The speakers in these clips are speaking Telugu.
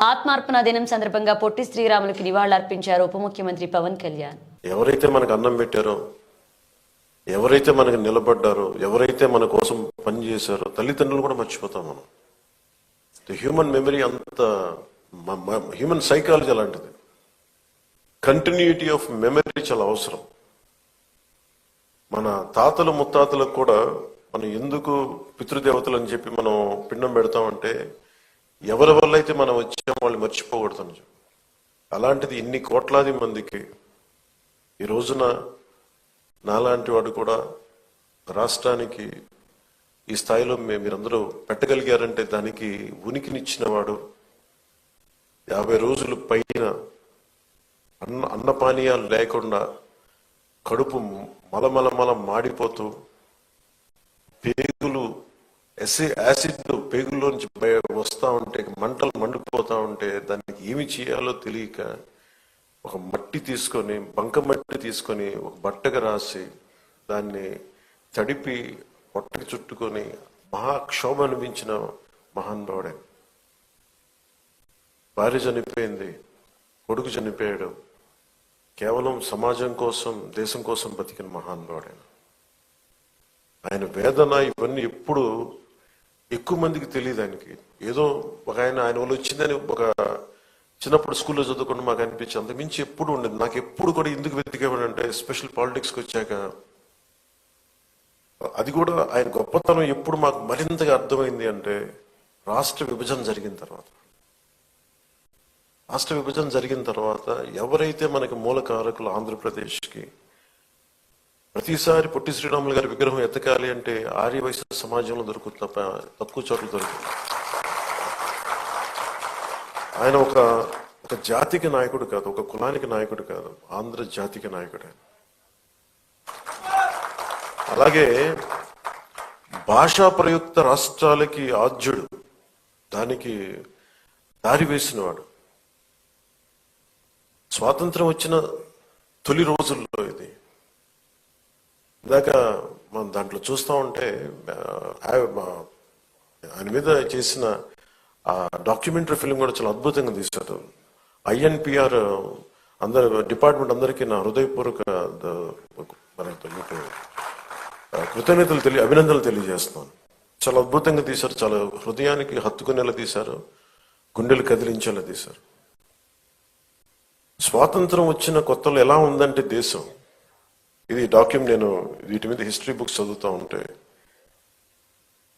ఆత్మార్పణ దినం సందర్భంగా పొట్టి శ్రీరాములకు నివాళులర్పించారు ఉప ముఖ్యమంత్రి పవన్ కళ్యాణ్. ఎవరైతే మనకు అన్నం పెట్టారో ఎవరైతే మనకు నిలబడ్డారో ఎవరైతే మన కోసం పనిచేశారో తల్లిదండ్రులు కూడా మర్చిపోతాం మనం. హ్యూమన్ మెమరీ అంత హ్యూమన్ సైకాలజీ అలాంటిది. కంటిన్యూటీ ఆఫ్ మెమరీ చాలా అవసరం. మన తాతలు ముత్తాతలకు కూడా మనం ఎందుకు పితృదేవతలు అని చెప్పి మనం పిండం పెడతామంటే ఎవరి వల్ల అయితే మనం వచ్చామో వాళ్ళు మర్చిపోకూడదని అలాంటిది ఇన్ని కోట్లాది మందికి ఈ రోజున నాలాంటి వాడు కూడా రాష్ట్రానికి ఈ స్థాయిలో మే- మీరందరూ పెట్టగలిగారంటే దానికి ఉనికినిచ్చిన వాడు యాభై రోజులు పైన అన్న అన్నపానీయాలు లేకుండా కడుపు మలమలమల మాడిపోతూ పేగులు ఎసి యాసిడ్ పేగులోంచి వస్తూ వస్తా ఉంటే మంటలు మండిపోతా ఉంటే దానికి ఏమి చేయాలో తెలియక ఒక మట్టి తీసుకొని బంక మట్టి తీసుకొని ఒక బట్టకు రాసి దాన్ని తడిపి పొట్టకి చుట్టుకొని మహాక్షోభ అనిపించిన మహానుభావుడే భార్య చనిపోయింది కొడుకు చనిపోయాడు. కేవలం సమాజం కోసం దేశం కోసం బతికిన మహానుభావుడే ఆయన వేదన ఇవన్నీ ఎప్పుడు ఎక్కువ మందికి తెలియదు ఆయనకి. ఏదో ఒక ఆయన ఆయన వల్ల వచ్చిందని ఒక చిన్నప్పుడు స్కూల్లో చదువుకుంటూ మాకు అనిపించి అంతమించి ఎప్పుడు ఉండేది. నాకు ఎప్పుడు కూడా ఎందుకు వెతికేవాడంటే స్పెషల్ పాలిటిక్స్కి వచ్చాక. అది కూడా ఆయన గొప్పతనం ఎప్పుడు మాకు మరింతగా అర్థమైంది అంటే రాష్ట్ర విభజన జరిగిన తర్వాత. రాష్ట్ర విభజన జరిగిన తర్వాత ఎవరైతే మనకి మూల కారకులు ఆంధ్రప్రదేశ్కి ప్రతిసారి పొట్టి శ్రీరాములు గారి విగ్రహం ఎత్తకాలి అంటే ఆర్య వైశ్య సమాజంలో దొరుకుతున్న తక్కువ చోట్ల దొరుకుతుంది ఆయన ఒక ఒక జాతికి నాయకుడు కాదు ఒక కులానికి నాయకుడు కాదు ఆంధ్ర జాతికి నాయకుడు ఆయన. అలాగే భాషా ప్రయుక్త రాష్ట్రాలకి ఆద్యుడు దానికి దారి వేసినవాడు స్వాతంత్రం వచ్చిన తొలి రోజుల్లో ఇందాక మనం దాంట్లో చూస్తూ ఉంటే ఆ, ఆయన మీద చేసిన ఆ డాక్యుమెంటరీ ఫిల్మ్ కూడా చాలా అద్భుతంగా తీశారు. ఐఎన్పిఆర్ అందరు డిపార్ట్మెంట్ అందరికీ నా హృదయపూర్వక కృతజ్ఞతలు తెలియ అభినందనలు తెలియజేస్తున్నాను. చాలా అద్భుతంగా తీశారు చాలా హృదయానికి హత్తుకునేలా తీశారు గుండెలు కదిలించేలా తీశారు. స్వాతంత్రం వచ్చిన కొత్తలో ఎలా ఉందంటే దేశం ఇది డాక్యుమెంట్ నేను వీటి మీద హిస్టరీ బుక్స్ చదువుతూ ఉంటే.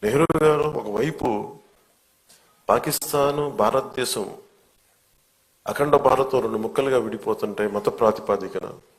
నెహ్రూ గారు ఒకవైపు పాకిస్తాను భారతదేశం అఖండ భారతం రెండు ముక్కలుగా విడిపోతుంటే మత ప్రాతిపాదికన